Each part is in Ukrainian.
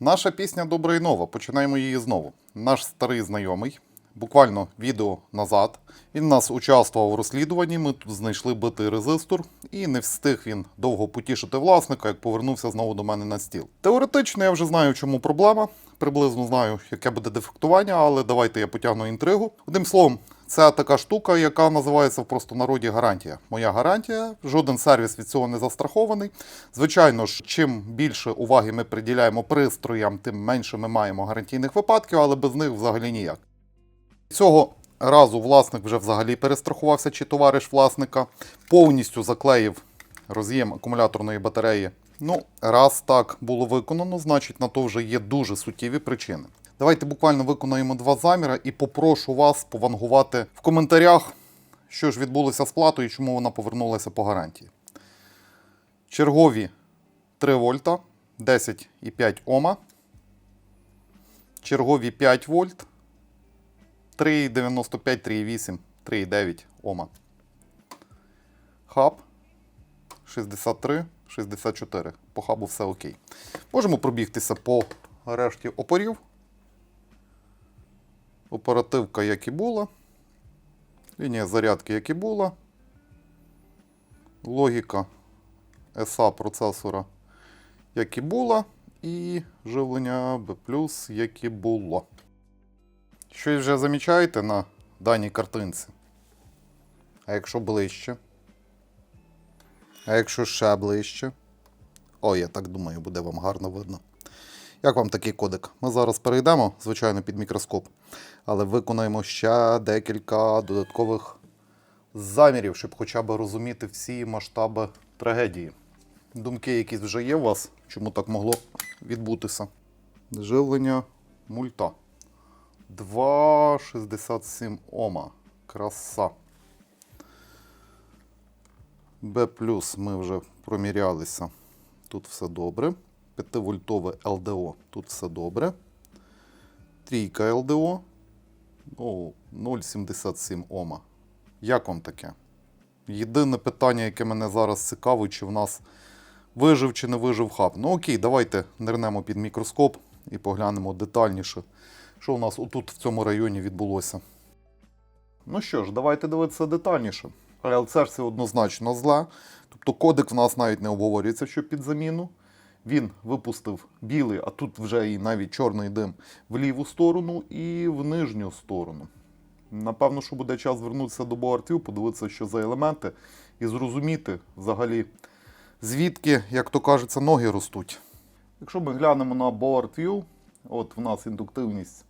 Наша пісня добра і нова. Починаємо її знову. Наш старий знайомий, буквально відео назад, він нас участвував у розслідуванні. Ми тут знайшли битий резистор, і не встиг він довго потішити власника, як повернувся знову до мене на стіл. Теоретично я вже знаю, в чому проблема. Приблизно знаю, яке буде дефектування, але давайте я потягну інтригу. Одним словом, це така штука, яка називається в простонароді гарантія. Моя гарантія, жоден сервіс від цього не застрахований. Звичайно ж, чим більше уваги ми приділяємо пристроям, тим менше ми маємо гарантійних випадків, але без них взагалі ніяк. Цього разу власник вже взагалі перестрахувався, чи товариш власника повністю заклеїв роз'єм акумуляторної батареї. Ну, раз так було виконано, значить на то вже є дуже суттєві причини. Давайте буквально виконаємо два заміри і попрошу вас повангувати в коментарях, що ж відбулося з платою і чому вона повернулася по гарантії. Чергові 3 вольта, 10,5 Ома. Чергові 5 вольт, 3,95, 3,8, 3,9 Ома. Хаб 63, 64. По хабу все окей. Можемо пробігтися по решті опорів. Оперативка, як і була. Лінія зарядки, як і була. Логіка SA процесора, як і була. І живлення B, як і було. Щось вже замічаєте на даній картинці? А якщо ближче? А якщо ще ближче? О, я так думаю, буде вам гарно видно. Як вам такий кодек? Ми зараз перейдемо, звичайно, під мікроскоп, але виконаємо ще декілька додаткових замірів, щоб хоча б розуміти всі масштаби трагедії. Думки якісь вже є у вас, чому так могло відбутися? Живлення мульта. 2,67 Ома. Краса. B ми вже промірялися. Тут все добре. 5-вольтове LDO. Тут все добре. Трійка LDO. О, 0,77 Ома. Як вам таке? Єдине питання, яке мене зараз цікавить, чи в нас вижив чи не вижив хаб. Ну окей, давайте нирнемо під мікроскоп і поглянемо детальніше, що у нас отут в цьому районі відбулося. Ну що ж, давайте дивитися детальніше. АЛЦ однозначно зле. Тобто кодек в нас навіть не обговорюється, що під заміну. Він випустив білий, а тут вже і навіть чорний дим в ліву сторону і в нижню сторону. Напевно, що буде час звернутися до BoardView, подивитися, що за елементи, і зрозуміти взагалі, звідки, як то кажеться, ноги ростуть. Якщо ми глянемо на BoardView, от в нас індуктивність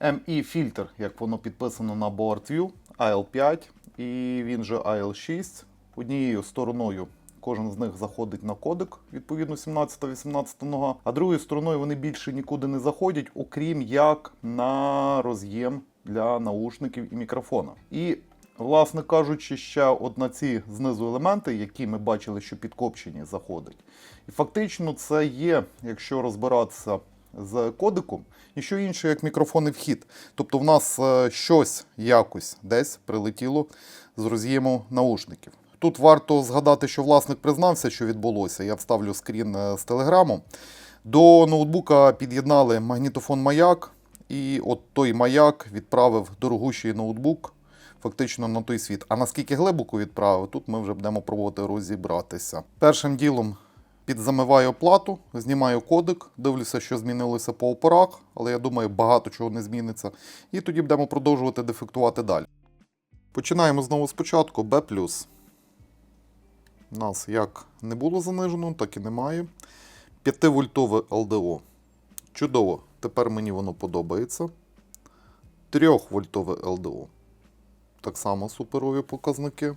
ME фільтр, як воно підписано на BoardView, AL5 і він же AL6. Однією стороною кожен з них заходить на кодек, відповідно 17-18 нога, а другою стороною вони більше нікуди не заходять, окрім як на роз'єм для наушників і мікрофона. І, власне кажучи, ще от на ці знизу елементи, які ми бачили, що підкопчені, заходить. І фактично це є, якщо розбиратися з кодиком, що інше, як мікрофонний вхід. Тобто в нас е, щось якось десь прилетіло з роз'єму наушників. Тут варто згадати, що власник признався, що відбулося. Я вставлю скрін е, з телеграму. До ноутбука під'єднали магнітофон маяк, і от той маяк відправив дорогущий ноутбук фактично на той світ. А наскільки глибоко відправив, тут ми вже будемо пробувати розібратися. Першим ділом підзамиваю плату, знімаю кодик, дивлюся, що змінилося по опорах, але я думаю, багато чого не зміниться. І тоді будемо продовжувати дефектувати далі. Починаємо знову спочатку. B. У нас як не було занижено, так і немає. 5-вольтове LDO. Чудово. Тепер мені воно подобається. 3-вольтове LDO. Так само суперові показники.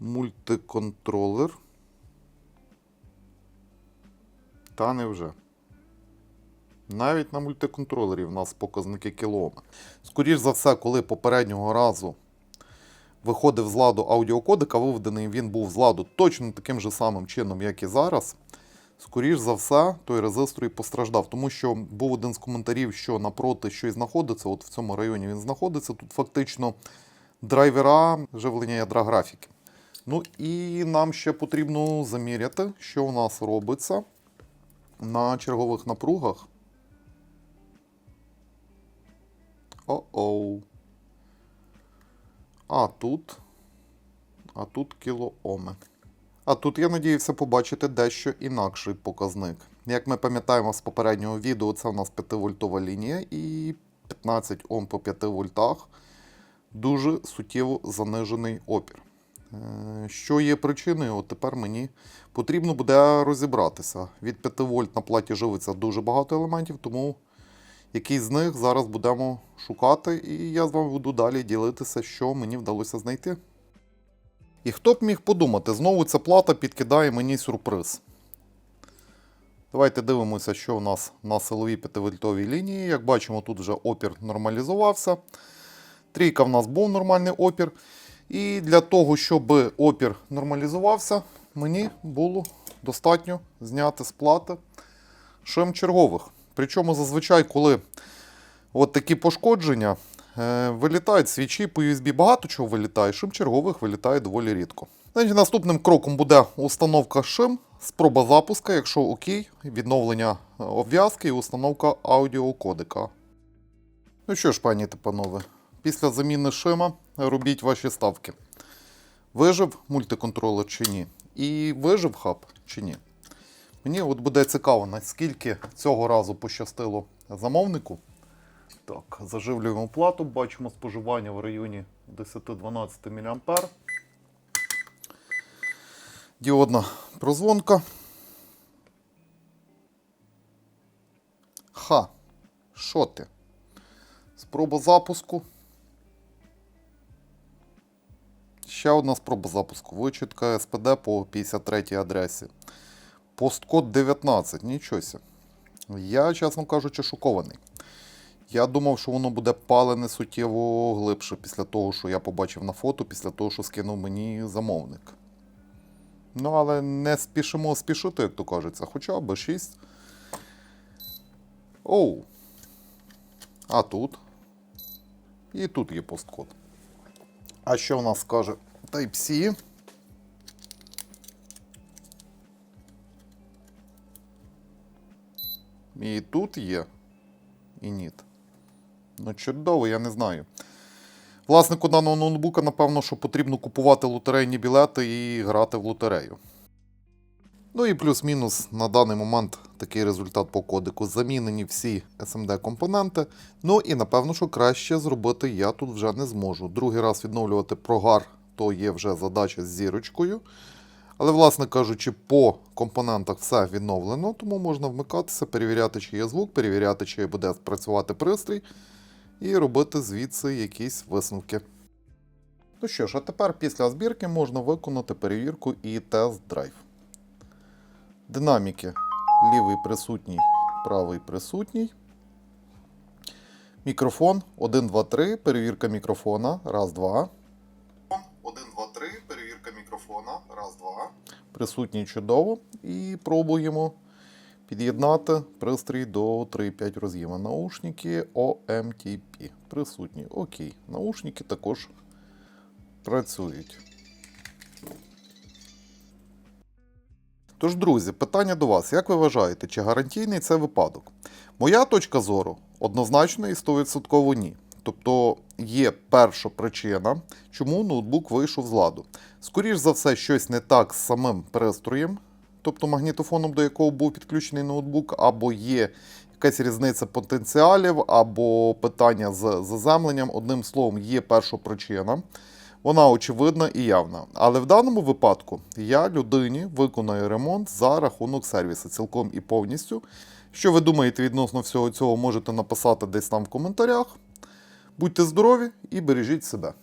Мультиконтролер. Та невже. Навіть на мультиконтролері в нас показники кіломи. Скоріш за все, коли попереднього разу виходив з ладу аудіокодик, а виведений він був з ладу точно таким же самим чином, як і зараз. Скоріш за все, той резистор і постраждав, тому що був один з коментарів, що напроти щось знаходиться, от в цьому районі він знаходиться. Тут фактично драйвера живлення ядра графіки. Ну і нам ще потрібно заміряти, що у нас робиться на чергових напругах. О-оу. А тут. А тут кілооми. А тут я надіявся побачити дещо інакший показник. Як ми пам'ятаємо з попереднього відео, це у нас 5-вольтова лінія і 15 Ом по 5 вольтах. Дуже суттєво занижений опір. Е, Що є причиною, от тепер мені потрібно буде розібратися. Від 5 вольт на платі живиться дуже багато елементів, тому який з них зараз будемо шукати, і я з вами буду далі ділитися, що мені вдалося знайти. І хто б міг подумати, знову ця плата підкидає мені сюрприз. Давайте дивимося, що у нас на силовій 5-вольтовій лінії. Як бачимо, тут вже опір нормалізувався. Трійка в нас був нормальний опір. І для того, щоб опір нормалізувався, мені було достатньо зняти з плати шим чергових. Причому зазвичай, коли от такі пошкодження, е, вилітають свічі по USB, багато чого вилітає, шим чергових вилітає доволі рідко. Значить, наступним кроком буде установка шим, спроба запуска, якщо окей, відновлення е, обв'язки і установка аудіокодека. Ну що ж, пані та панове, після заміни шима робіть ваші ставки. Вижив мультиконтролер чи ні? І вижив хаб чи ні? Мені от буде цікаво, наскільки цього разу пощастило замовнику. Так, заживлюємо плату, бачимо споживання в районі 10-12 мА. Діодна прозвонка. Ха. Що ти? Спроба запуску. Ще одна спроба запуску. Вичітка СПД по 53 адресі. Посткод 19, нічого. Я, чесно кажучи, шокований. Я думав, що воно буде палене суттєво глибше після того, що я побачив на фото, після того, що скинув мені замовник. Ну, але не спішимо спішити, як то кажеться, хоча б 6. Оу. А тут. І тут є посткод. А що в нас скаже Type-C? І тут є. І ніт. Ну, чудово, я не знаю. Власнику даного ноутбука, напевно, що потрібно купувати лотерейні білети і грати в лотерею. Ну і плюс-мінус на даний момент такий результат по кодеку. Замінені всі SMD-компоненти. Ну і напевно, що краще зробити я тут вже не зможу. Другий раз відновлювати прогар, то є вже задача з зірочкою. Але, власне кажучи, по компонентах все відновлено, тому можна вмикатися, перевіряти, чи є звук, перевіряти, чи буде працювати пристрій, і робити звідси якісь висновки. Ну що ж, а тепер після збірки можна виконати перевірку і тест-драйв. Динаміки лівий присутній, правий присутній. Мікрофон 1, 2, 3, перевірка мікрофона. Раз, два. Присутній чудово. І пробуємо під'єднати пристрій до 3.5 роз'єма. Наушники OMTP. Присутні. Окей. Наушники також працюють. Тож, друзі, питання до вас. Як ви вважаєте, чи гарантійний це випадок? Моя точка зору однозначно і 100% ні. Тобто є перша причина, чому ноутбук вийшов з ладу. Скоріш за все, щось не так з самим пристроєм, тобто магнітофоном, до якого був підключений ноутбук, або є якась різниця потенціалів, або питання з заземленням. Одним словом, є перша причина. Вона очевидна і явна. Але в даному випадку я людині виконаю ремонт за рахунок сервісу цілком і повністю. Що ви думаєте відносно всього цього, можете написати десь там в коментарях. Будьте здорові і бережіть себе.